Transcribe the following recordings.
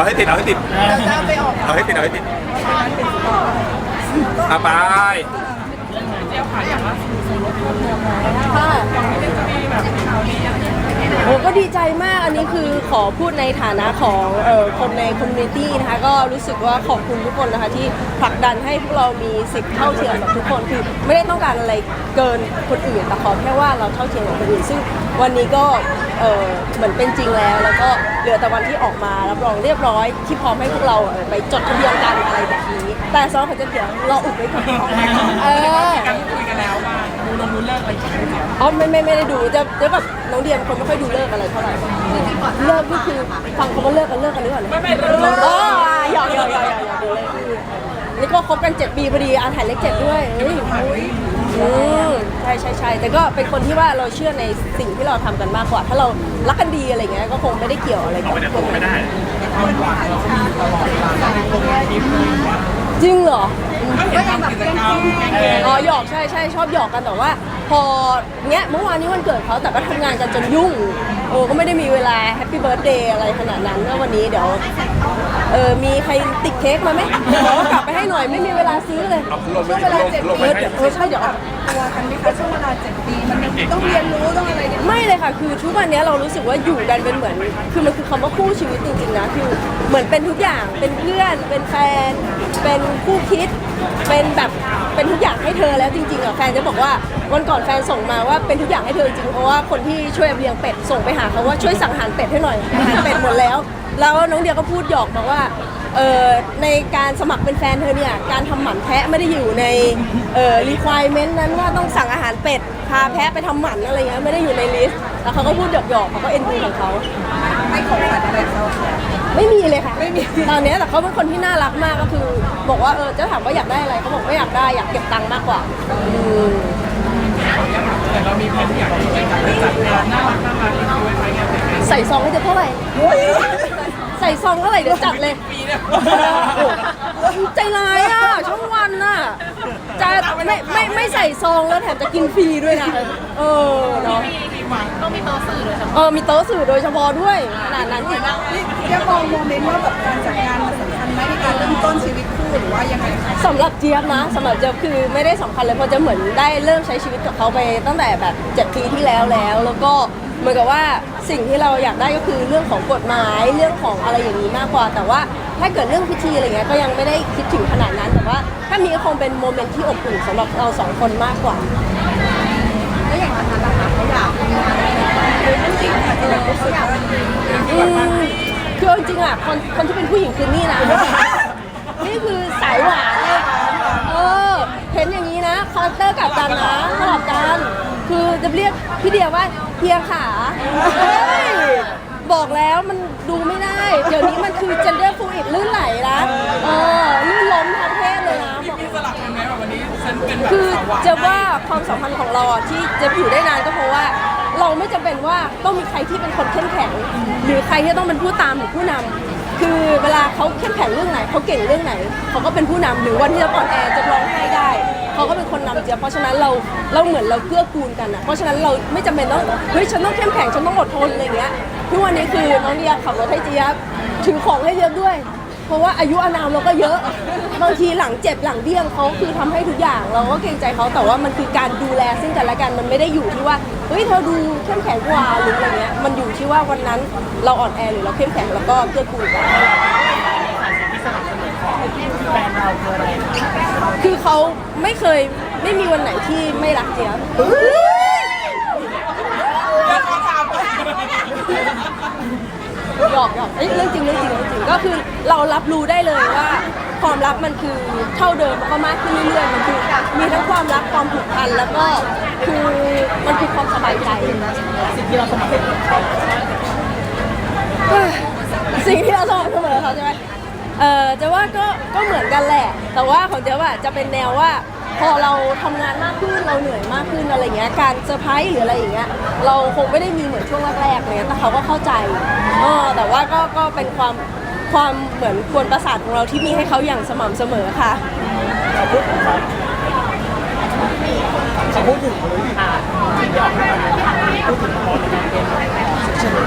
เอาให้ติดเอาให้ติดเราจะไปออกเอาให้ติดเอาให้ติดเอาไปค่ะโอ้ก็ดีใจมากอันนี้คือขอพูดในฐานะของเอ่อคนในคอมมูนิตี้นะคะก็รู้สึกว่าขอบคุณทุกคนนะคะที่ผลักดันให้พวกเรามีสิทธิ์เท่าเทียมกับทุกคนคือไม่ได้ต้องการอะไรเกินคนอื่นแต่ขอแค่ว่าเราเท่าเทียมกับคนอื่นซึ่ง วันนี้ก็เอ่อเหมือนเป็นจริงแล้ว แล้วก็เหลือแต่วันที่ออกมารับรองเรียบร้อย ที่พร้อมให้พวกเราเอ่อไปจดทะเบียนกันอะไรแบบนี้ แต่สำหรับคนจะเดี๋ยวรออุบไว้ก่อนเออกันคุยกันแล้วว่าดูลงดูเลิกอะไรอย่างเงี้ยอ๋อไม่ไม่ไม่ได้ดูจะจะแบบน้องเดียนคนไม่ค่อยดูเลิกอะไรเท่าไหร่เลิกนี่คือฟังเขาว่าเลิกกันเลิกกันหรือเปล่าเนี่ยไม่ไม่เลิกอ๋อหยอกหยอกหยอกหยอกหยอกดูเลยนี่ก็คบกัน7ปีพอดีอาถ่ายเลขเจ็ดด้วยเฮ้ยอืมใช่ใช่ใช่แต่ก็เป็นคนที่ว่าเราเชื่อในสิ่งที่เราทำกันมากกว่า ถ้าเรารักกันดีอะไรเงี้ยก็คงไม่ได้เกี่ยวอะไรกับพวกนั้นจริงเหรอ ก็ยังแบบกิจกรรมอ๋อหยอกใช่ใช่ชอบหยอกกันแต่ว่า พอเนี้ยเมื่อวานนี้วันเกิดเขาแต่ก็ทำงานกันจนยุ่งโอ้ก็ไม่ได้มีเวลาแฮปปี้เบิร์ดเดย์อะไรขนาดนั้นก็วันนี้เดี๋ยวเออมีใครติดเค้กมาไหมเดี๋ยวกลับไปให้หน่อยไม่มีเวลาซื้อเลยเอาลงไปช่วงเวลาลงเจ็ดลงปีไปให้เดี๋ยวเออใช่เดี๋ยวตัวกันไหมคะช่วงเวลาเจ็ดปีมันต้องเรียนรู้ต้องอะไรเนี่ยไม่เลยค่ะคือทุกวันนี้เรารู้สึกว่าอยู่กันเป็นเหมือน คือมันคือคำว่าคู่ชีวิตจริงๆนะคือเหมือนเป็นทุกอย่างเป็นเพื่อน เป็นแฟน เป็นคู่คิด เป็นแบบเป็นทุกอย่างให้เธอแล้วจริงๆอะแฟนจะบอกว่าวันก่อนแฟนส่งมาว่าเป็นทุกอย่างให้เธอจริงเพราะว่าคนที่ช่วยเลี้ยงเป็ดส่งไปหาเขาว่าช่วยสั่งอาหารเป็ดให้หน่อยอาหารเป็ดหมดแล้ว แล้วน้องเดียก็พูดหยอกบอกว่า เออในการสมัครเป็นแฟนเธอเนี่ยการทำหมันแพะไม่ได้อยู่ในเอ่อ requirement นั้นว่าต้องสั่งอาหารเป็ดพาแพะไปทำหมันอะไรเงี้ยไม่ได้อยู่ในลิสต์แล้วเขาก็พูดหยอกๆเขาก็เอ็นดูของเขาให้ของขวัญอะไรเขาไม่มีเลยค่ะ ไม่มี ตอนเนี้ยแต่เขาเป็นคนที่น่ารักมากก็คือ บอกว่าเออจะถามว่าอยากได้อะไรเขาบอกว่าอยากได้อยากเก็บตังค์มากกว่าอืมแต่เรามีแผนอยากจะจัดงานน่ารักน่ารักที่ไว้ไว้งานแต่งงานใส่ซองให้จะเท่าไหร่ใส่ซองเท่าไหร่เดี๋ยวจัดเลย ปีเนี่ยโอ้โหใจร้ายอะช่องวันน่ะจะไม่ไม่ไม่ใส่ซองแล้วแถมจะกินฟรีด้วยนะเออเนาะต้องมีโต๊ะสื่อเลยเออมีโต๊ะสื่อโดยเฉพาะด้วยขนาดนั้นอีกนี่เรียกมองโมเมนต์ว่าแบบการจัดงานมันสำคัญไหมในการเริ่มต้นชีวิตคู่หรือว่ายังไงคะสำหรับเจี๊ยบนะสำหรับเจี๊ยบคือไม่ได้สำคัญเลยเพราะจะเหมือนได้เริ่มใช้ชีวิตกับเขาไปตั้งแต่แบบ7ปีที่แล้วแล้ว แล้วก็ เหมือนกับว่าสิ่งที่เราอยากได้ก็คือเรื่องของกฎหมายเรื่องของอะไรอย่างนี้มากกว่า แต่ว่าถ้าเกิดเรื่องพิธีอะไรเงี้ยก็ยังไม่ได้คิดถึงขนาดนั้น แต่ว่าถ้ามีก็คงเป็นโมเมนต์ที่อบอุ่นสำหรับเราสองคนมากกว่าแล้วอย่างนั้นนะคะเขาอยากมีอะไรเลยจริงๆค่ะที่แบบเขาอยากมีอืมคือเอาจริงๆอะคนคนที่เป็นผู้หญิงคือนี่นะ นี่คือสายหวานเลยเออ เห็นอย่างนี้นะคาแรคเตอร์กลับกันนะสลับกัน คือจะเรียกพี่เดียว่า เฮียขาเฮ้ยบอกแล้วมันดูไม่ได้ เดี๋ยวนี้มันคือ gender fluid ลื่นไหลนะเออลื่นล้มทั้งเพศเลยนะบอกมีสลับกันไหมแบบวันนี้ฉันเป็นแบบคือสาวหวานจะว่าความสัมพันธ์ของเราอะที่จะอยู่ได้นานก็เพราะว่า เราไม่จำเป็นว่าต้องมีใครที่เป็นคนเข้มแข็ง หรือใครที่ต้องเป็นผู้ตามหรือผู้นำคือเวลาเขาเข้มแข็งเรื่องไหนเขาเก่งเรื่องไหนเขาก็เป็นผู้นำหรือวันที่เราอ่อนแอจะร้องไห้ได้เขาก็เป็น คนนำเจี๊ยบเพราะฉะนั้นเราเราเหมือนเราเกื้อกูลกันอะเพราะฉะนั้นเราไม่จำเป็นต้องเฮ้ยฉันต้องเข้มแข็งฉันต้องอดทนอะไรเงี้ยทุกวันนี้คือน้องเดียขับรถให้เจี๊ยบถือของให้เจี๊ยบด้วย เพราะว่าอายุอานามเราก็เยอะ บางทีหลังเจ็บหลังเบี้ยงเขาคือทำให้ทุกอย่างเราก็เกรงใจเขาแต่ว่ามันคือการดูแลซึ่งกันและกันมันไม่ได้อยู่ที่ว่าเฮ้ยเธอดูเข้มแข็งกว่าหรืออะไรเงี้ยมันอยู่ที่ว่าวันนั้นเราอ่อนแอหรือเราเข้มแข็งแล้วก็เกื้อกูลกันแฟนเราคืออะไรคะคือเขาไม่เคย ไม่มีวันไหนที่ไม่รักเจี๊ยบแล้วขอถามหยอกหยอกเอ้ยเรื่องจริงเรื่องจริงเรื่องจริงก็คือเรารับรู้ได้เลยว่าความรักมันคือเท่าเดิมแล้วก็มากขึ้นเรื่อยๆมันคือมีทั้งความรักความผูกพันแล้วก็คือมันคือความสบายใจสิ่งที่เราสมัครเป็นเขาสิ่งที่เราสม่ำเสมอเขาใช่ไหมเออจะว่าก็ก็เหมือนกันแหละ แต่ว่าของเจ๊ว่าจะเป็นแนวว่า พอเราทำงานมากขึ้นเราเหนื่อยมากขึ้นอะไรเงี้ยการเซอร์ไพรส์หรืออะไรอย่างเงี้ยเราคงไม่ได้มีเหมือนช่วงแรกๆเลยแต่เขาก็เข้าใจเออแต่ว่าก็ก็เป็นความความเหมือนกวนประสาทของเราที่มีให้เขาอย่างสม่ำเสมอค่ะเขาพูดถึงเขาเขาพูดถึงเลยที่ออกมาพูดถึงเขาในการเป็น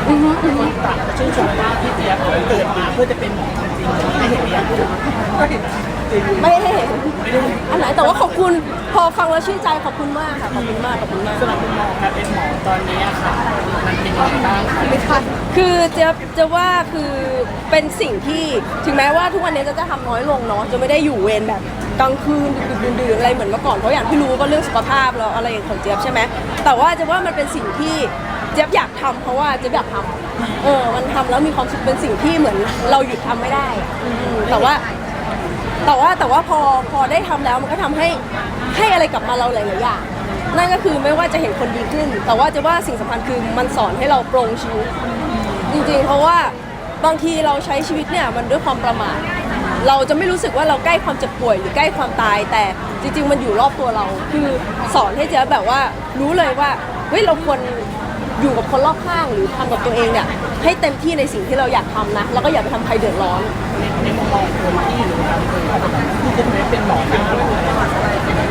อือฮึอือฮึต่างก็ชื่นชมว่าพี่เจี๊ยบเกิดมาเพื่อจะเป็นหมอจริงๆไม่เห็นเรียนก็เห็นจริงไม่ให้เห็น ไม่ได้เห็นอันไหนแต่ว่าขอบคุณพอฟังแล้วชื่นใจขอบคุณมากค่ะขอบคุณมากขอบคุณมาก สำหรับคุณหมอการเป็นหมอตอนนี้อะค่ะมันเป็นยังไงบ้างคะไม่ทันคือจะจะว่าคือเป็นสิ่งที่ถึงแม้ว่าทุกวันนี้จะจะทำน้อยลงเนาะจะไม่ได้อยู่เวรแบบกลางคืนดึกๆดื่นๆอะไรเหมือนเมื่อก่อนเพราะอย่างที่รู้ก็เรื่องสุขภาพแล้วอะไรของเจี๊ยบใช่ไหมแต่ว่าจะว่ามันเป็นสิ่งที่เจี๊ยบอยากทำเพราะว่าเจี๊ยบอยากทำเออมันทำแล้วมีความสุขเป็นสิ่งที่เหมือนเราหยุดทำไม่ได้อะอืมแต่ว่า แต่ว่าแต่ว่าพอพอได้ทำแล้วมันก็ทำให้ให้อะไรกลับมาเราหลายๆอย่างนั่นก็คือไม่ว่าจะเห็นคนดีขึ้น แต่ว่าจะว่าสิ่งสำคัญคือมันสอนให้เราปรงชีวิต จริงๆ เพราะว่าบางทีเราใช้ชีวิตเนี่ยมันด้วยความประมาท เราจะไม่รู้สึกว่าเราใกล้ความเจ็บป่วยหรือใกล้ความตาย แต่จริง ๆ มันอยู่รอบตัวเรา คือสอนให้เจ๊แบบว่ารู้เลยว่าเฮ้ยเราควร อยู่กับคนรอบข้างหรือทำกับตัวเองเนี่ยให้เต็มที่ในสิ่งที่เราอยากทำนะ แล้วก็อย่าไปทำใครเดือดร้อนในมุมมองคนที่อยู่ในกาคยเข้าไปแบบพี่จะไม่เป็นหมอหน้าเลย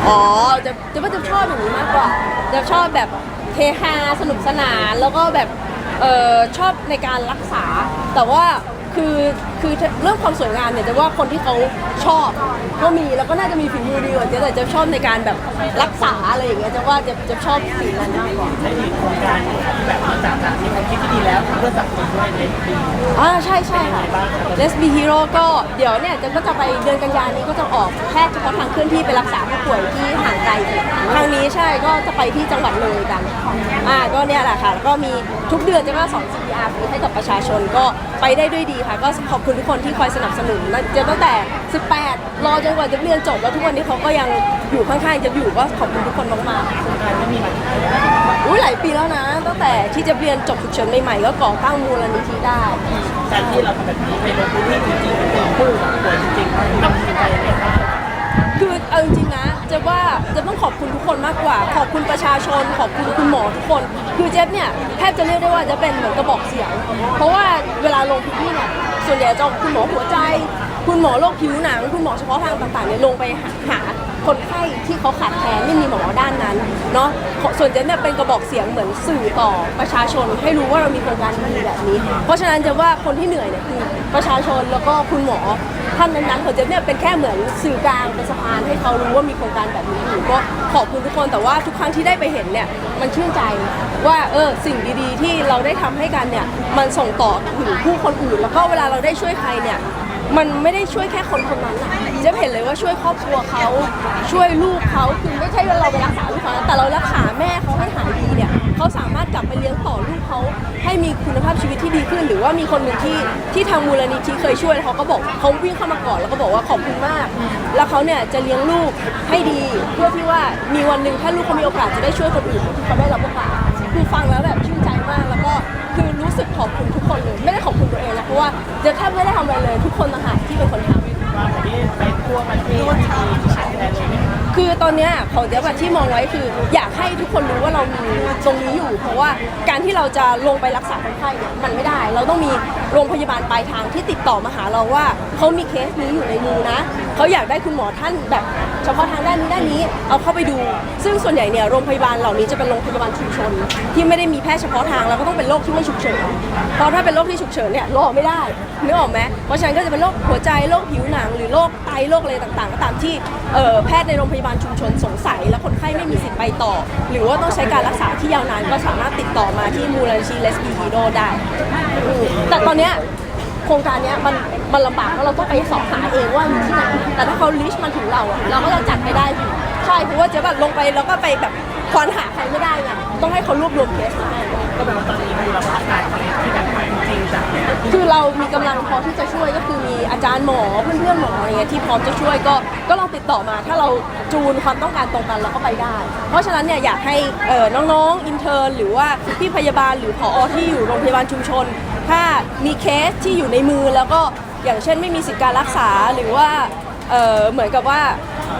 อ๋อจะจะว่าจะชอบอย่างนี้มากกว่า จะชอบแบบเทฮาสนุกสนานแล้วก็แบบเออชอบในการรักษา แต่ว่า คือคือเรื่องความสวยงามเนี่ยจะว่าคนที่เขาชอบก็มีแล้วก็น่าจะมีฝีมือดีกว่าเจ๊แต่จะชอบในการแบบรักษาอะไรอย่างเงี้ยจะว่าจะจะชอบสิ่งนั้นมากกว่าในอีกโครงการที่แบบมาจากจากที่ความคิดที่ดีแล้วเพื่อสังคมด้วยในปีอ่าใช่ใช่ค่ะ Let's Be Hero ก็เดี๋ยวเนี่ยจะก็จะไปเดือนกันยานี้ก็จะออกแพทย์เฉพาะทางเคลื่อนที่ไปรักษาผู้ป่วยที่ห่างไกลทางนี้ใช่ก็จะไปที่จังหวัดเลยกันอ่าก็เนี่ยแหละค่ะแล้วก็มีทุกเดือนจะก็สอน CPR ฟรีให้กับประชาชนก็ไปได้ด้วยดีค่ะ ก็ขอบคุณทุกคนที่คอยสนับสนุนนะเจะตั้งแต่ 18 รอจนกว่าจะเรียนจบแล้วทุกวันนี้เขาก็ยังอยู่ข้างๆจะอยู่ก็ขอบคุณทุกคนมากๆครงการไม่มีมาที่ไหนแล้วอุ้ยหลายปีแล้วนะ ตั้งแต่ที่จะเรียนจบฉุกเฉินใหม่ๆก็ก่อตั้งมูลนิธิได้การที่เราทำแบบนี้ไปลงพื้นที่จริงๆเป็นผู้ป่วยจริงๆต้องมีใจยังไงบ้าง คือเอาจริงๆนะ เจะว่าจะต้องขอบคุณทุกคนมากกว่า ขอบคุณประชาชน ขอบคุณคุณหมอทุกคน คือเจ๊เนี่ยแทบจะเรียกได้ว่าจะเป็นเหมือนกระบอกเสียง เพราะว่าเวลาลงพื้นที่เนี่ยส่วนใหญ่จะเอาคุณหมอหัวใจ คุณหมอโรคผิวหนัง คุณหมอเฉพาะทางต่างๆเนี่ยลงไปหา คนไข้ที่เขาขาดแคลนไม่มีหมอด้านนั้นเนาะส่วนเจ๊เนี่ยเป็นกระบอกเสียงเหมือนสื่อต่อประชาชน ให้รู้ว่าเรามีโครงการดีแบบนี้ เพราะฉะนั้นจะว่าคนที่เหนื่อยเนี่ยคือประชาชนแล้วก็คุณหมอท่านนั้นๆของเจ๊เนี่ยเป็นแค่เหมือนสื่อกลางเป็นสะพานให้เขารู้ว่ามีโครงการแบบนี้อยู่ก็ขอบคุณทุกคนแต่ว่าทุกครั้งที่ได้ไปเห็นเนี่ยมันชื่นใจว่าเออสิ่งดีๆ ที่เราได้ทำให้กันเนี่ยมันส่งต่อถึงผู้คนอื่น แล้วก็เวลาเราได้ช่วยใครเนี่ย มันไม่ได้ช่วยแค่คนคนนั้นอะเจ๊เห็นเลยว่าช่วยครอบครัวเขาช่วยลูกเขาคือไม่ใช่ว่าเราไปรักษาลูกเขาแต่เรารักษาแม่เขาให้หายดีเนี่ยเขาสามารถกลับไปเลี้ยงต่อลูกเขาให้มีคุณภาพชีวิตที่ดีขึ้น หรือว่ามีคนหนึ่งที่ที่ทางมูลนิธิเคยช่วยแล้วเขาก็บอกเขาวิ่งเข้ามาก่อนแล้วก็บอกว่าขอบคุณมาก แล้วเขาเนี่ยจะเลี้ยงลูกให้ดี เพื่อที่ว่ามีวันหนึ่งถ้าลูกเขามีโอกาสจะได้ช่วยคนอื่นที่เขาได้รับโอกาสคือฟังแล้วแบบ รู้สึกขอบคุณทุกคนเลย ไม่ได้ขอบคุณตัวเองนะเพราะว่าเดี๋ยวแทบไม่ได้ทำอะไรเลย ทุกคนต่างหากที่เป็นคนทำ ว่าที่ไปทั่วประเทศที่ชายแดนเลยไหมคะคือตอนเนี้ยของเจ๊แบบที่มองไว้คือ อยากให้ทุกคนรู้ว่าเรามีตรงนี้อยู่ เพราะว่าการที่เราจะลงไปรักษาคนไข้เนี่ยมันไม่ได้ เราต้องมีโรงพยาบาลปลายทางที่ติดต่อมาหาเราว่าเขามีเคสนี้อยู่ในมือนะ เขาอยากได้คุณหมอท่านแบบ เฉพาะทางด้านนี้ด้านนี้เอาเข้าไปดู ซึ่งส่วนใหญ่เนี่ยโรงพยาบาลเหล่านี้จะเป็นโรงพยาบาลชุมชน ที่ไม่ได้มีแพทย์เฉพาะทางแล้วก็ต้องเป็นโรคที่ไม่ฉุกเฉินเพราะถ้าเป็นโรคที่ฉุกเฉินเนี่ยรอไม่ได้นึกออกไหมเพราะฉะนั้นก็จะเป็นโรคหัวใจโรคผิวหนัง หรือโรคไตโรคอะไรต่างๆก็ตามที่เอ่อแพทย์ในโรงพยาบาลชุมชนสงสัย และคนไข้ไม่มีสิทธิ์ไปต่อ หรือว่าต้องใช้การรักษาที่ยาวนานก็สามารถติดต่อมาที่มูลนิธิเลสบีฮีโรได้แต่ตอนเนี้ย โครงการเนี้ยมันมันลำบากเพราะเราต้องไปสอบหาเองว่ามีที่ไหนแต่ถ้าเขาลิสต์มาถึงเราอะเราก็จะจัดไปได้อยู่ใช่เพราะว่าเจ๊แบบลงไปแล้วก็ไปแบบควานหาใครไม่ได้ไงต้องให้เขารวบรวมเคสมาให้ ก็แปลว่าตอนนี้คือเราพัฒนารที่แบบจ ริงจังคือเรามีกำลังพอที่จะช่วยก็คือมีอาจารย์หมอเพื่อนๆหมออะไรเงี้ยที่พร้อมจะช่วยก็ก็ลองติดต่อมา ถ้าเราจูนความต้องการตรงกันเราก็ไปได้ เพราะฉะนั้นเนี่ยอยากให้เอ่อน้องๆอินเทอร์หรือว่าพี่พยาบาลหรือผอที่อยู่โรงพยาบาลชุมชน ถ้ามีเคสที่อยู่ในมือแล้วก็อย่างเช่นไม่มีสิทธิการรักษาหรือว่าเอ่อเหมือนกับว่า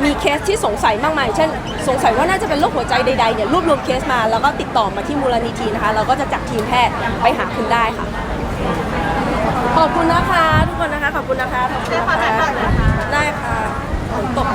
มีเคสที่สงสัยมากมาย เช่น สงสัยว่าน่าจะเป็นโรคหัวใจใดๆเนี่ยรวบรวมเคสมา แล้วก็ติดต่อมาที่มูลนิธินะคะ เราก็จะจัดทีมแพทย์ไปหาคุณได้ค่ะ ขอบคุณนะคะ ทุกคนนะคะ ขอบคุณนะคะขอบคุณนะคะได้ค่ะฝนตก